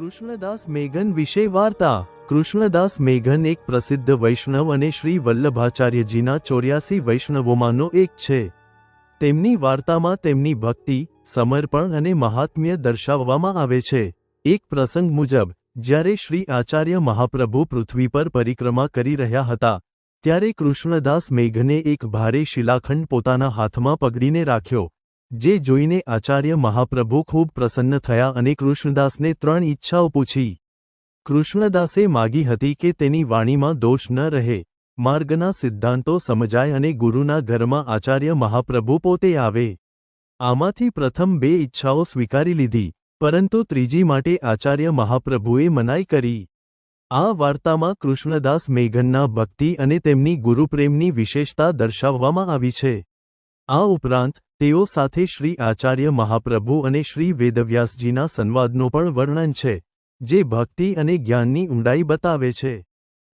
કૃષ્ણદાસ મેઘન વિશે વાર્તા. કૃષ્ણદાસ મેઘન એક પ્રસિદ્ધ વૈષ્ણવ અને શ્રી વલ્લભાચાર્યજીના ચોર્યાસી વૈષ્ણવોમાંનો એક છે. તેમની વાર્તામાં તેમની ભક્તિ, સમર્પણ અને મહાત્મ્ય દર્શાવવામાં આવે છે. એક પ્રસંગ મુજબ, જ્યારે શ્રી આચાર્ય મહાપ્રભુ પૃથ્વી પર પરિક્રમા કરી રહ્યા હતા, ત્યારે કૃષ્ણદાસ મેઘને એક ભારે શિલાખંડ પોતાના હાથમાં પકડીને રાખ્યો. જે જોઈને આચાર્ય મહાપ્રભુ ખૂબ પ્રસન્ન થયા અને કૃષ્ણદાસને ત્રણ ઈચ્છાઓ પૂછી. કૃષ્ણદાસે માગી હતી કે તેની વાણીમાં દોષ ન રહે. માર્ગના સિદ્ધાંતો સમજાય અને ગુરુના ઘરમાં આચાર્ય મહાપ્રભુ પોતે આવે. આમાંથી પ્રથમ બે ઈચ્છાઓ સ્વીકારી લીધી, પરંતુ ત્રીજી માટે આચાર્ય મહાપ્રભુએ મનાઈ કરી. આ વાર્તામાં કૃષ્ણદાસ મેઘનના ભક્તિ અને તેમની ગુરુપ્રેમની વિશેષતા દર્શાવવામાં આવી છે. આ ઉપરાંત, તેઓ સાથે શ્રી આચાર્ય મહાપ્રભુ અને શ્રી વેદવ્યાસજીના સંવાદનો પણ વર્ણન છે, જે ભક્તિ અને જ્ઞાનની ઊંડાઈ બતાવે છે.